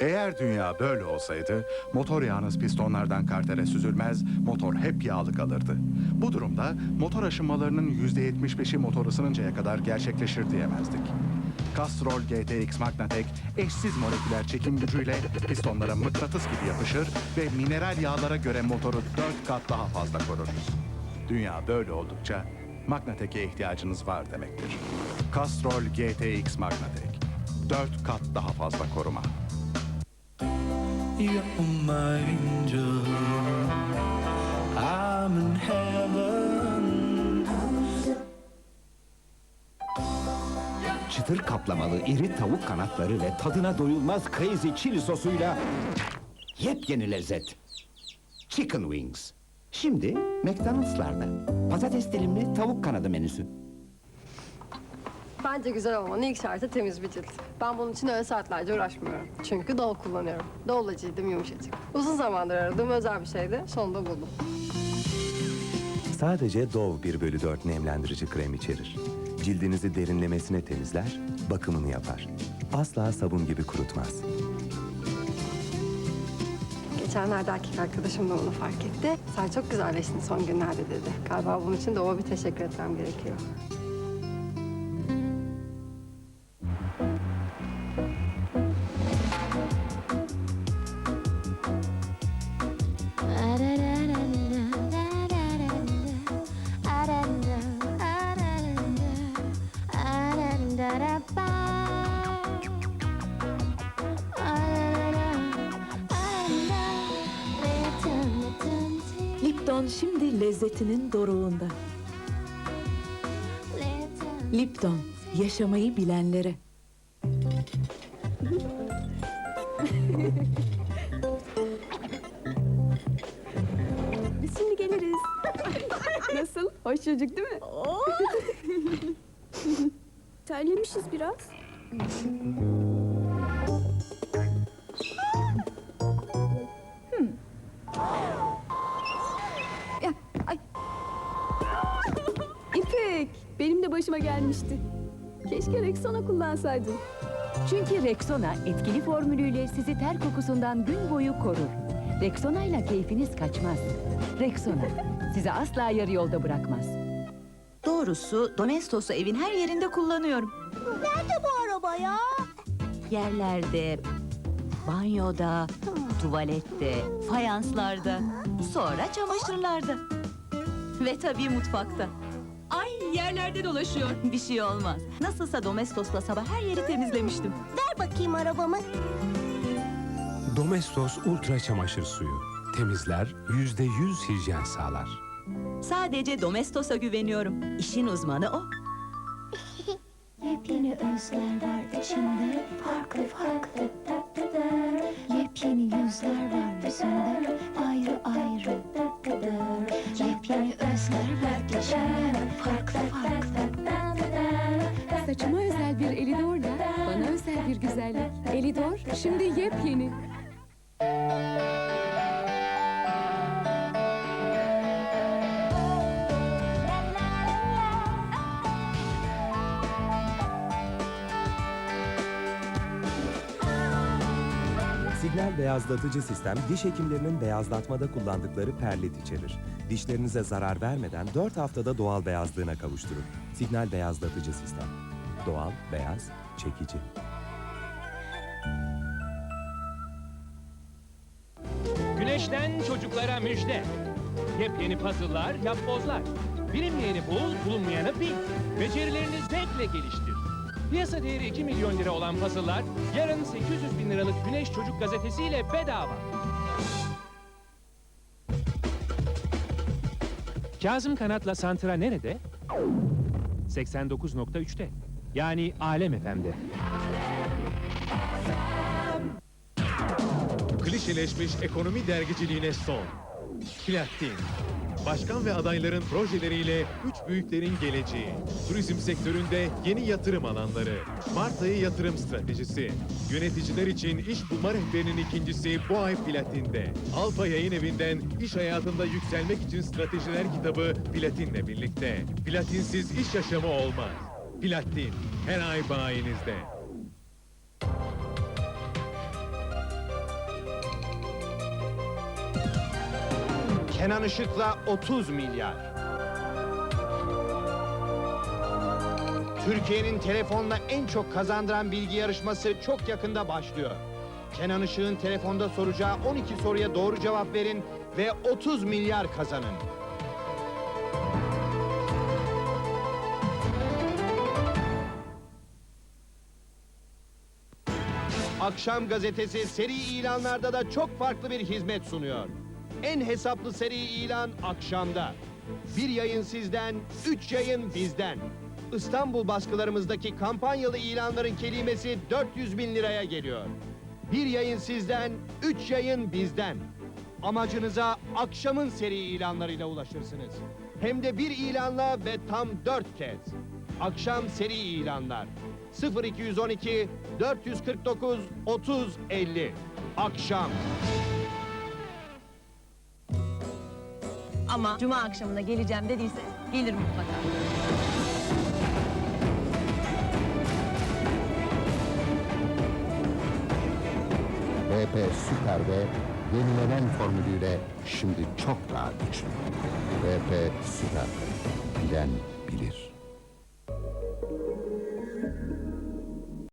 Eğer dünya böyle olsaydı motor yağınız pistonlardan kartere süzülmez, motor hep yağlı kalırdı. Bu durumda motor aşınmalarının %75'i motor ısınıncaya kadar gerçekleşir diyemezdik. Castrol GTX Magnatec eşsiz moleküler çekim gücüyle pistonlara mıknatıs gibi yapışır ve mineral yağlara göre motoru 4 kat daha fazla korur. Dünya böyle oldukça Magnatec'e ihtiyacınız var demektir. Castrol GTX Magnatec 4 kat daha fazla koruma. Çıtır kaplamalı iri tavuk kanatları ve tadına doyulmaz crazy chili sosuyla yepyeni lezzet. Chicken Wings. Şimdi McDonald's'larda. Patates dilimli tavuk kanadı menüsü. Bence güzel olmanın ilk şartı temiz bir cilt. Ben bunun için öyle saatlerce uğraşmıyorum. Çünkü Dove kullanıyorum. Dove'la cildim yumuşacık. Uzun zamandır aradığım özel bir şeydi. Sonunda buldum. Sadece Dove 1 bölü 4 nemlendirici krem içerir. Cildinizi derinlemesine temizler, bakımını yapar. Asla sabun gibi kurutmaz. Geçenlerde erkek arkadaşım da onu fark etti. Sen çok güzelleştin son günlerde dedi. Galiba bunun için Dove'a bir teşekkür etmem gerekiyor. Şimdi lezzetinin doruğunda. Lipton, yaşamayı bilenlere. Biz şimdi geliriz. Nasıl? Hoş çocuk değil mi? Terlemişiz biraz. Benim de başıma gelmişti. Keşke Rexona kullansaydın. Çünkü Rexona etkili formülüyle sizi ter kokusundan gün boyu korur. Rexona ile keyfiniz kaçmaz. Rexona sizi asla yarı yolda bırakmaz. Doğrusu Domestos'u evin her yerinde kullanıyorum. Nerede bu araba ya? Yerlerde, banyoda, tuvalette, fayanslarda, sonra çamaşırlarda. Ve tabii mutfakta. Yerlerde dolaşıyor. Bir şey olmaz. Nasılsa Domestos'la sabah her yeri temizlemiştim. Ver bakayım arabamı. Domestos Ultra Çamaşır Suyu. Temizler, yüzde yüz hijyen sağlar. Sadece Domestos'a güveniyorum. İşin uzmanı o. Yepyeni özler var içinde Farklı farklı Yepyeni yüzler var yüzünde Saçıma özel bir Elidor'la bana özel bir güzellik. Elidor şimdi yepyeni. Beyazlatıcı sistem diş hekimlerinin beyazlatmada kullandıkları perlit içerir. Dişlerinize zarar vermeden 4 haftada doğal beyazlığına kavuşturur. Signal beyazlatıcı sistem. Doğal, beyaz, çekici. Güneşten çocuklara müjde. Yepyeni puzzle'lar, yapbozlar. Bilinmeyeni bul, bulunmayanı bil. Becerilerini zevkle geliştir. Piyasa değeri 2 milyon lira olan puzzle'lar yarın 800 bin liralık Güneş Çocuk gazetesiyle bedava. Kazım Kanat'la Santra nerede? 89.3'te. Yani Alem FM'de. Klişeleşmiş ekonomi dergiciliğine son. Platin. Başkan ve adayların projeleriyle üç büyüklerin geleceği. Turizm sektöründe yeni yatırım alanları. Mart ayı yatırım stratejisi. Yöneticiler için iş bulma rehberinin ikincisi bu ay Platin'de. Alfa Yayın Evi'nden iş hayatında yükselmek için stratejiler kitabı Platin'le birlikte. Platinsiz iş yaşamı olmaz. Platin her ay bayinizde. Kenan Işık'la 30 milyar. Türkiye'nin telefonla en çok kazandıran bilgi yarışması çok yakında başlıyor. Kenan Işık'ın telefonda soracağı 12 soruya doğru cevap verin ve 30 milyar kazanın. Akşam gazetesi seri ilanlarda da çok farklı bir hizmet sunuyor. En hesaplı seri ilan akşamda. Bir yayın sizden, üç yayın bizden. İstanbul baskılarımızdaki kampanyalı ilanların kelimesi 400 bin liraya geliyor. Bir yayın sizden, üç yayın bizden. Amacınıza akşamın seri ilanlarıyla ulaşırsınız. Hem de bir ilanla ve tam dört kez. Akşam seri ilanlar. 0212 449 30 50. Akşam. Ama cuma akşamına geleceğim dediyse gelir mutlaka. BP Süper ve yenilenen formülüyle şimdi çok daha güçlü. BP Süper. Bilen bilir.